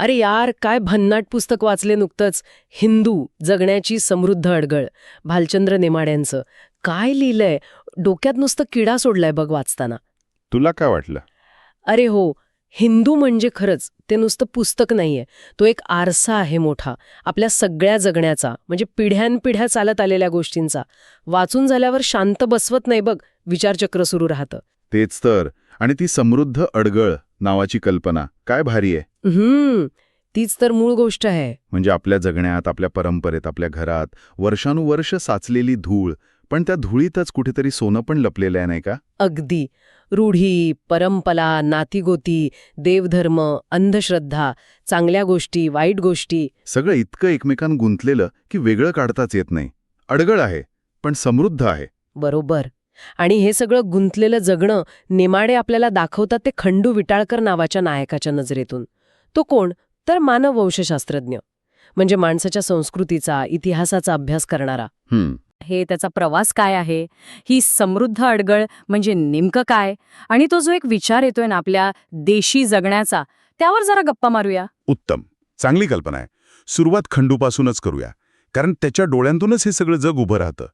अरे यार काय भन्नाट पुस्तक वाचले नुकतंच. हिंदू जगण्याची समृद्ध अडगळ. भालचंद्र नेमाड्यांचं. काय लिहिलंय? डोक्यात नुसतं किडा सोडलाय बघ वाचताना. तुला काय वाटलं? अरे हो हिंदू म्हणजे खरंच ते नुसतं पुस्तक नाहीये. तो एक आरसा आहे मोठा आपल्या सगळ्या जगण्याचा म्हणजे पिढ्यानपिढ्या चालत आलेल्या गोष्टींचा. वाचून झाल्यावर शांत बसवत नाही बघ विचारचक्र सुरू राहतं. तेच तर. आणि ती समृद्ध अडगळ. नावाची कल्पना. काय भारी आहे. हम्म तीच तर मूळ गोष्ट आहे. म्हणजे आपल्या जगण्यात आपल्या परंपरेत आपल्या घरात वर्षानुवर्ष साचलेली धूळ पण त्या धुळीतच कुठेतरी सोनं पण लपलेलं आहे नाही का? अगदी. रूढी परंपरा नातीगोती देवधर्म अंधश्रद्धा चांगल्या गोष्टी वाईट गोष्टी. सगळं इतकं एकमेकांत गुंतलेलं की वेगळं काढताच येत नाही. अडगळ आहे पण समृद्ध आहे. बरोबर. आणि हे सगळं गुंतलेलं जगणं नेमाडे आपल्याला दाखवतात ते खंडू विटाळकर नावाच्या नायकाच्या नजरेतून. तो कोण? तर मानववंशशास्त्रज्ञ. म्हणजे माणसाच्या संस्कृतीचा इतिहासाचा अभ्यास करणारा. हम्म. हे त्याचा प्रवास काय आहे? ही समृद्ध अडगळ म्हणजे नेमकं काय? आणि तो जो एक विचार येतोय ना आपल्या देशी जगण्याचा त्यावर जरा गप्पा मारूया. उत्तम. चांगली कल्पना आहे. सुरुवात खंडूपासूनच करूया. कारण त्याच्या डोळ्यांतूनच हे सगळं जग उभं राहतं.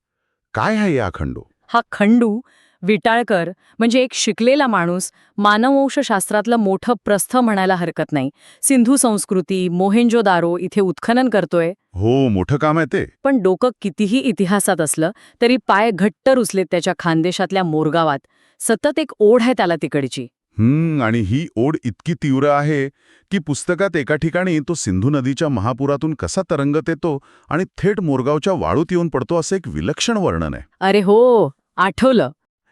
काय आहे या खंडू? हा खंडू विटाळकर म्हणजे एक शिकलेला माणूस मानववंशशास्त्रातलं मोठं प्रस्थ म्हणायला हरकत नाही. सिंधू संस्कृती मोहेंजोदारो इथे उत्खनन करतोय. हो मोठं काम आहे ते. पण डोकं कितीही इतिहासात असलं तरी पाय घट्ट रुचलेत त्याच्या खानदेशातल्या मोरगावात. सतत एक ओढ आहे त्याला तिकडची. हम्म आणि ही ओढ इतकी तीव्र आहे की पुस्तकात एका ठिकाणी तो सिंधू नदीच्या महापुरातून कसा तरंगत येतो आणि थेट मोरगावच्या वाळूत येऊन पडतो असं एक विलक्षण वर्णन आहे. अरे हो आठवलं.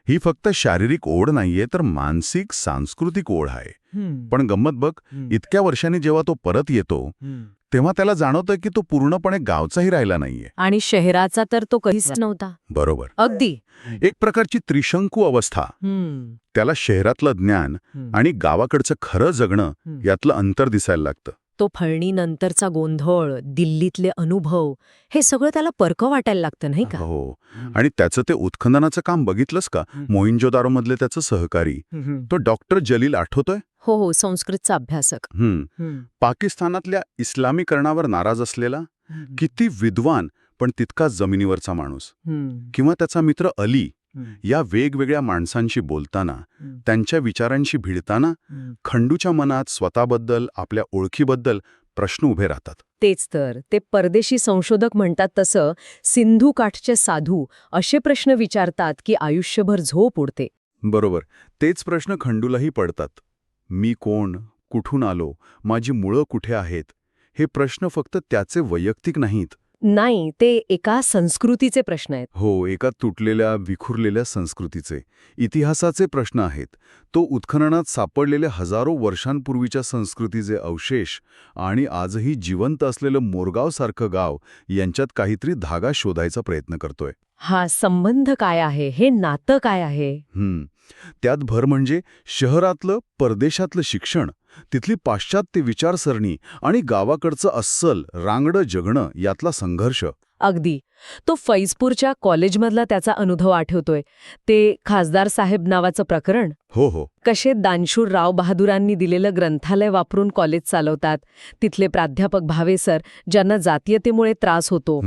ही फक्त शारीरिक ओढ नाहीये तर मानसिक सांस्कृतिक ओढ आहे. पण गंमत बघ इतक्या वर्षांनी जेव्हा तो परत येतो तेव्हा त्याला जाणवतं की तो पूर्णपणे गावचाही राहिला नाहीये. आणि शहराचा तर तो कधीच नव्हता. बरोबर. अगदी. एक प्रकारची त्रिशंकू अवस्था. त्याला शहरातलं ज्ञान आणि गावाकडचं खरं जगणं यातलं अंतर दिसायला लागतं. तो फळणीनंतरचा गोंधळ दिल्लीतले अनुभव हे सगळं त्याला परक वाटायला लागतं नाही का? हो. आणि त्याचं ते उत्खननाचं काम बघितलंस का? मोहिंजोदारोमधले त्याचं सहकारी. तो डॉक्टर जलील आठवतोय? हो हो संस्कृतचा अभ्यासक. हम्म. पाकिस्तानातल्या इस्लामीकरणावर नाराज असलेला किती विद्वान पण तितकाच जमिनीवरचा माणूस. किंवा त्याचा मित्र अली. या वेगवेगळ्या माणसांशी बोलताना त्यांच्या विचारांशी भिडताना खंडूच्या मनात स्वतःबद्दल आपल्या ओळखीबद्दल प्रश्न उभे राहतात. तेच तर. ते परदेशी संशोधक म्हणतात तसं सिंधू काठचे साधू असे प्रश्न विचारतात की आयुष्यभर झोप उडते. बरोबर. तेच प्रश्न खंडूलाही पडतात. मी कोण? कुठून आलो? माझी मुळं कुठे आहेत? हे प्रश्न फक्त त्याचे वैयक्तिक नाहीत. नाही ते एका संस्कृतीचे प्रश्न आहेत. हो एका तुटलेल्या विखुरलेल्या संस्कृतीचे. इतिहासाचे प्रश्न आहेत. तो उत्खननात सापडलेल्या हजारो वर्षांपूर्वीच्या संस्कृतीचे अवशेष आणि आजही जिवंत असलेलं मोरगावसारखं गाव यांच्यात काहीतरी धागा शोधायचा प्रयत्न करतोय. हा संबंध काय आहे? हे नातं काय आहे? त्यात भर म्हणजे शहरातलं परदेशातलं शिक्षण तिथली पाश्चात्य विचारसरणी आणि गावाकडचं अस्सल रांगडं जगणं यातला संघर्ष. अगदी. तो फैजपूरच्या कॉलेजमधला त्याचा अनुभव आठवतोय. ते खासदार साहेब नावाचं प्रकरण? हो हो. कसे दानशूर राव बहादुरांनी दिलेलं ग्रंथालय वापरून कॉलेज चालवतात? तिथले प्राध्यापक भावे सर ज्यांना जातीयतेमुळे त्रास होतो.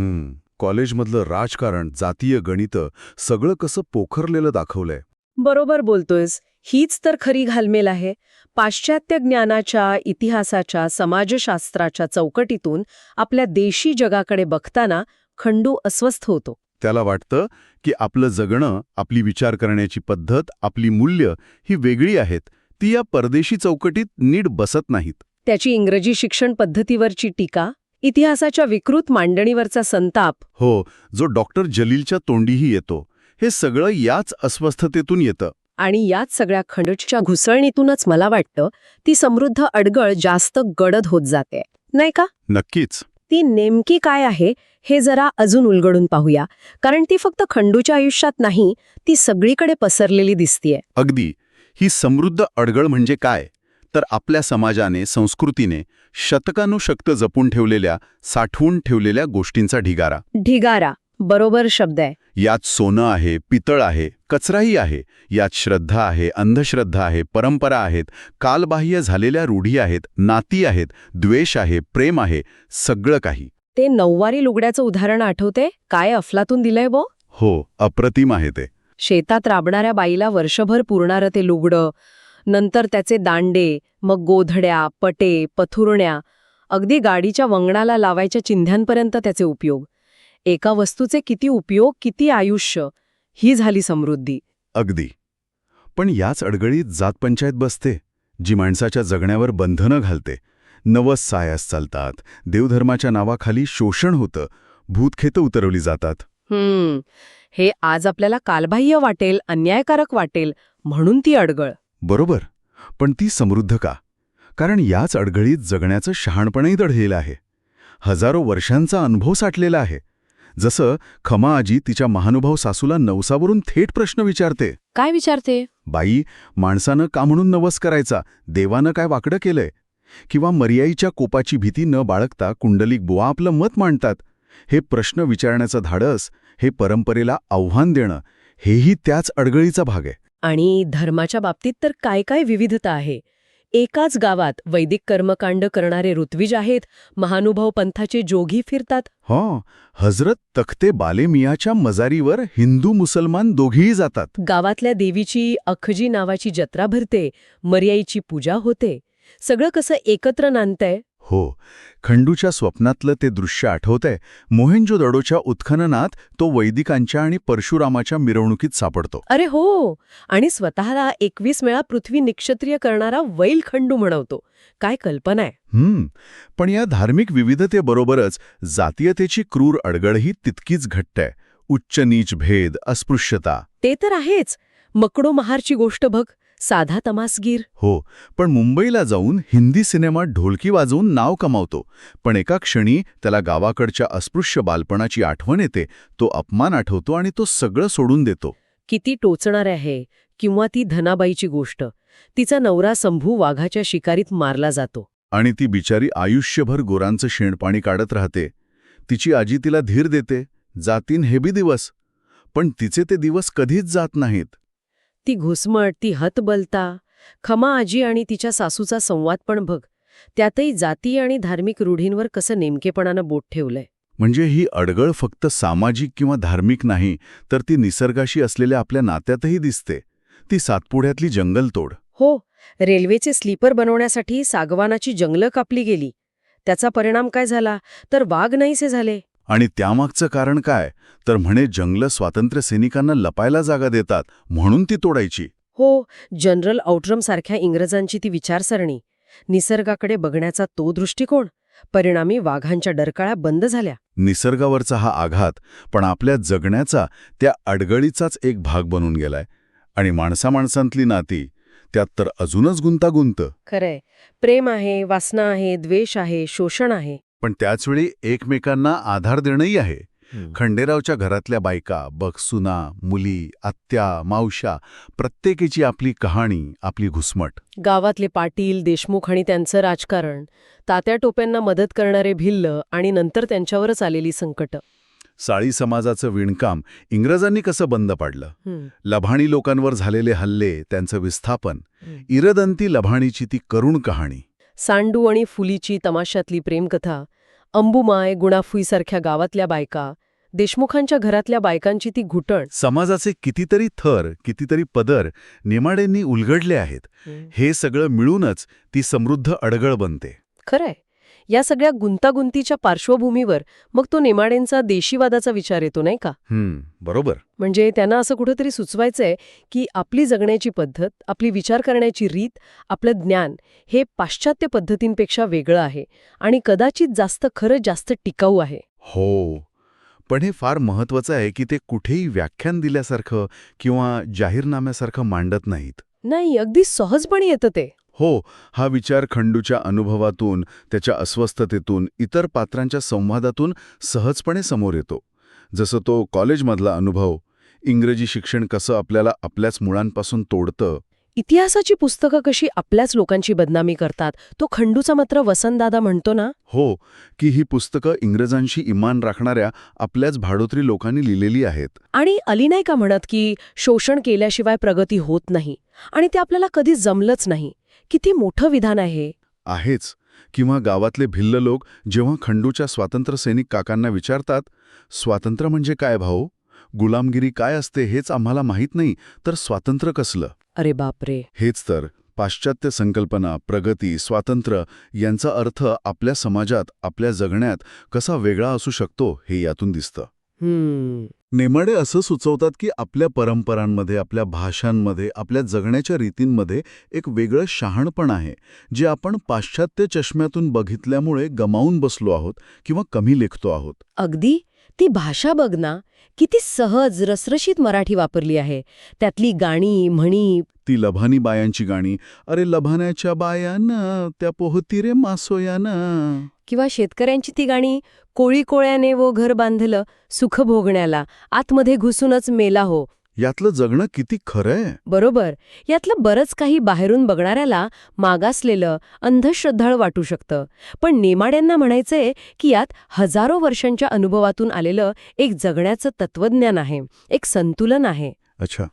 कॉलेजमधलं राजकारण जातीय गणितं सगळं कसं पोखरलेलं दाखवलंय. बरोबर बोलतोयस. हीच तर खरी घालमेल आहे. पाश्चात्य ज्ञानाच्या इतिहासाच्या समाजशास्त्राच्या चौकटीतून आपल्या देशी जगाकडे बघताना खंडू अस्वस्थ होतो. त्याला वाटतं की आपलं जगणं आपली विचार करण्याची पद्धत आपली मूल्य ही वेगळी आहेत. ती या परदेशी चौकटीत नीट बसत नाहीत. त्याची इंग्रजी शिक्षण पद्धतीवरची टीका इतिहासाच्या विकृत मांडणीवरचा संताप. हो जो डॉक्टर जलीलच्या तोंडीही येतो. हे सगळं याच अस्वस्थतेतून येतं. आणि याच सगळ्या खंडच्या घुसळणीतूनच मला वाटतं ती समृद्ध अडगळ जास्त गडद होत जाते. नाही का? नक्कीच. ती नेमकी काय आहे हे जरा अजून उलगडून पाहूया. कारण ती फक्त खंडूच्या आयुष्यात नाही ती सगळीकडे पसरलेली दिसतीये. अगदी. ही समृद्ध अडगळ म्हणजे काय? तर आपल्या समाजाने संस्कृतीने शतकानुशक्त जपून ठेवलेल्या साठवून ठेवलेल्या गोष्टींचा ढिगारा. ढिगारा बरोबर शब्द आहे. यात सोनं आहे पितळ आहे कचराही आहे यात श्रद्धा आहे अंधश्रद्धा आहे परंपरा आहेत कालबाह्य झालेल्या रूढी आहेत नाती आहेत द्वेष आहे प्रेम आहे सगळं काही. ते नऊवारी लुगड्याचं उदाहरण आठवते? काय अफलातून दिलंय बो? हो अप्रतिम आहे ते. शेतात राबणाऱ्या बाईला वर्षभर पुरणारं ते लुगडं नंतर त्याचे दांडे मग गोधड्या पटे पथुरण्या अगदी गाडीच्या वंगणाला लावायच्या चिंध्यांपर्यंत त्याचे उपयोग. एका वस्तूचे किती उपयोग किती आयुष्य ही झाली समृद्धी. अगदी. पण याच अडगळीत जातपंचायत बसते जी माणसाच्या जगण्यावर बंधनं घालते. नवस सायास चालतात देवधर्माच्या नावाखाली शोषण होतं भूतखेतं उतरवली जातात. हे आज आपल्याला कालबाह्य वाटेल अन्यायकारक वाटेल म्हणून ती अडगळ. बरोबर. पण ती समृद्ध का? कारण याच अडगळीत जगण्याचं शहाणपणही दढलेलं आहे. हजारो वर्षांचा अनुभव साठलेला आहे. जसं खमा आजी तिच्या महानुभाव सासूला नवसावरून थेट प्रश्न विचारते. काय विचारते? बाई माणसानं का म्हणून नवस करायचा? देवानं काय वाकडं केलंय? किंवा मर्याईच्या कोपाची भीती न बाळगता कुंडलिक बुवा आपलं मत मांडतात? हे प्रश्न विचारण्याचं धाडस हे परंपरेला आव्हान देणं हेही त्याच अडगळीचा भाग आहे. आणि धर्माच्या बाबतीत तर काय काय विविधता आहे. एकाच गावात वैदिक कर्मकांड करणारे ऋत्विज आहेत महानुभाव पंथाचे जोगी फिरतात. हो हजरत तख्ते बाले मियाच्या मजारीवर हिंदू मुसलमान दोघीही जातात. गावातल्या देवीची अखजी नावाची जत्रा भरते मर्याईची पूजा होते. सगळं कसं एकत्र नांदतंय? हो खंडूच्या स्वप्नातलं ते दृश्य आठवतंय. मोहेंजोदडोच्या उत्खननात तो वैदिकांच्या आणि परशुरामाच्या मिरवणुकीत सापडतो. अरे हो! आणि स्वतःला एकवीस वेळा पृथ्वी निक्षत्रिय करणारा वैल खंडू म्हणवतो. काय कल्पना आहे. हम्म पण या धार्मिक विविधतेबरोबरच जातीयतेची क्रूर अडगळही तितकीच घट्ट आहे उच्च नीच भेद अस्पृश्यता. ते तर आहेच. मकडो महारची गोष्ट बघ. साधा तमासगीर. हो पण मुंबईला जाऊन हिंदी सिनेमात ढोलकी वाजवून नाव कमावतो. पण एका क्षणी त्याला गावाकडच्या अस्पृश्य बालपणाची आठवण येते तो अपमान आठवतो आणि तो सगळं सोडून देतो. किती टोचणार आहे किंवा ती धनाबाईची गोष्ट. तिचा नवरा संभू वाघाच्या शिकारीत मारला जातो. आणि ती बिचारी आयुष्यभर गोरांचं शेणपाणी काढत राहते. तिची आजी तिला धीर देते जातीन हे बी दिवस. पण तिचे ते दिवस कधीच जात नाहीत. ती घुसमट ती हतबलता. खमा आजी आणि तिच्या सासूचा संवाद पण बघ. त्यातही जाती आणि धार्मिक रूढींवर कसं नेमकेपणानं बोट ठेवलंय. म्हणजे ही अडगळ फक्त सामाजिक किंवा धार्मिक नाही तर ती निसर्गाशी असलेल्या आपल्या नात्यातही दिसते. ती सातपुड्यातली जंगलतोड. हो रेल्वेचे स्लीपर बनवण्यासाठी सागवानाची जंगलं कापली गेली. त्याचा परिणाम काय झाला? तर वाघ नाहीसे झाले. आणि त्यामागचं कारण काय? तर म्हणे जंगलं स्वातंत्र्य सैनिकांना लपायला जागा देतात म्हणून ती तोडायची. हो जनरल आउटरम सारख्या इंग्रजांची ती विचारसरणी. निसर्गाकडे बघण्याचा तो दृष्टिकोन परिणामी वाघांच्या डरकाळ्या बंद झाल्या. निसर्गावरचा हा आघात पण आपल्या जगण्याचा त्या अडगळीचाच एक भाग बनून गेलाय. आणि माणसा माणसांतली नाती त्यात तर अजूनच गुंतागुंत. खरंय. प्रेम आहे वासना आहे द्वेष आहे शोषण आहे. पण त्याचवेळी एकमेकांना आधार देणंही आहे. खंडेरावच्या घरातल्या बायका बगसुना मुली आत्या मावशा प्रत्येकीची आपली कहाणी आपली घुसमट. गावातले पाटील देशमुख आणि त्यांचं राजकारण तात्या टोप्यांना मदत करणारे भिल्ल आणि नंतर त्यांच्यावरच आलेली संकट. साळी समाजाचं विणकाम इंग्रजांनी कसं बंद पाडलं? लभाणी लोकांवर झालेले हल्ले त्यांचं विस्थापन. इरदंती लभाणीची ती करुण कहाणी. सांडू आणि फुलीची तमाशातली प्रेमकथा अंबुमाय गुणाफुईसारख्या गावातल्या बायका देशमुखांच्या घरातल्या बायकांची ती घुटण. समाजाचे कितीतरी थर कितीतरी पदर नेमाडेंनी उलगडले आहेत. हे सगळं मिळूनच ती समृद्ध अडगळ बनते. खरंय. या सगळ्या गुंतागुंतीच्या पार्श्वभूमीवर मग तो नेमाडेंचा देशीवादाचा विचार येतो नाही का? बरोबर. म्हणजे त्यांना असं कुठंतरी सुचवायचंय की आपली जगण्याची पद्धत आपली विचार करण्याची रीत आपलं ज्ञान हे पाश्चात्य पद्धतींपेक्षा वेगळं आहे आणि कदाचित जास्त खरं जास्त टिकाऊ आहे. हो. पण हे फार महत्वाचं आहे की ते कुठेही व्याख्यान दिल्यासारखं किंवा जाहीरनाम्यासारखं मांडत नाहीत. नाही अगदी सहजपणे येतं ते. हो हा विचार खंडूच्या अनुभवातून त्याच्या अस्वस्थतेतून इतर पात्रांच्या संवादातून सहजपणे समोर येतो. जसं तो कॉलेजमधला अनुभव इंग्रजी शिक्षण कसं आपल्याला आपल्याच मुळांपासून तोडतं. इतिहासाची पुस्तकं कशी आपल्याच लोकांची बदनामी करतात तो खंडूचा मात्र वसंतदादा म्हणतो ना? हो की ही पुस्तकं इंग्रजांशी इमान राखणाऱ्या आपल्याच भाडोत्री लोकांनी लिहिलेली आहेत. आणि अली नाही का म्हणत की शोषण केल्याशिवाय प्रगती होत नाही आणि ते आपल्याला कधी जमलंच नाही? किती मोठं विधान आहे? आहेच. किंवा गावातले भिल्ल लोक जेव्हा खंडूच्या स्वातंत्र्य सैनिक काकांना विचारतात स्वातंत्र्य म्हणजे काय भाऊ? गुलामगिरी काय असते हेच आम्हाला माहीत नाही तर स्वातंत्र्य कसलं? अरे बापरे. हेच तर. पाश्चात्य संकल्पना प्रगती स्वातंत्र्य यांचा अर्थ आपल्या समाजात आपल्या जगण्यात कसा वेगळा असू शकतो हे यातून दिसतं. नेमाडे असं सुचवतात की आपल्या परंपरांमध्ये आपल्या भाषांमध्ये आपल्या जगण्याच्या रीतींमध्ये एक वेगळं शहाणपण आहे जे आपण पाश्चात्य चष्म्यातून बघितल्यामुळे गमावून बसलो आहोत किंवा कमी लेखतो आहोत. अगदी? ती भाषा बघ ना किती सहज रसरशीत मराठी वापरली आहे. त्यातली गाणी म्हणी. ती लभानी बायांची गाणी अरे लभाण्याच्या बायानं त्या पोहती रे मासोयानं. किंवा शेतकऱ्यांची ती गाणी कोळी कोळ्याने वो घर बांधलं सुख भोगण्याला. आतमध्ये घुसूनच मेला हो. यातलं जगणं किती खरंय. बरोबर. यातलं बरंच काही बाहेरून बघणाऱ्याला मागासलेलं अंधश्रद्धाळ वाटू शकतं. पण नेमाड्यांना म्हणायचंय की यात हजारो वर्षांच्या अनुभवातून आलेलं एक जगण्याचं तत्वज्ञान आहे. एक संतुलन आहे. अच्छा.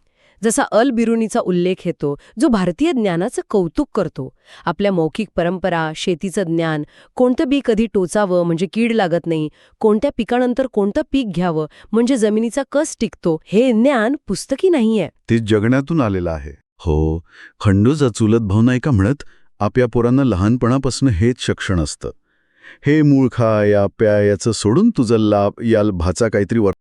जसा अल बिरुनीचा उल्लेख येतो जो भारतीय ज्ञानाचं कौतुक करतो. आपल्या मौखिक परंपरा शेतीचं ज्ञान कोणतं बी कधी टोचावं म्हणजे कीड लागत नाही कोणत्या पिकानंतर कोणतं पीक घ्यावं म्हणजे जमिनीचा कस टिकतो हे ज्ञान पुस्तकी नाहीये. ते जगण्यातून आलेलं आहे. हो खंडूचा चुलत भाऊ नाही का म्हणत आपल्या पोरांना लहानपणापासून हेच शिक्षण असतं. हे मूळ खा या प्या याचं सोडून तुझं लाभ याल भाचा काहीतरी वर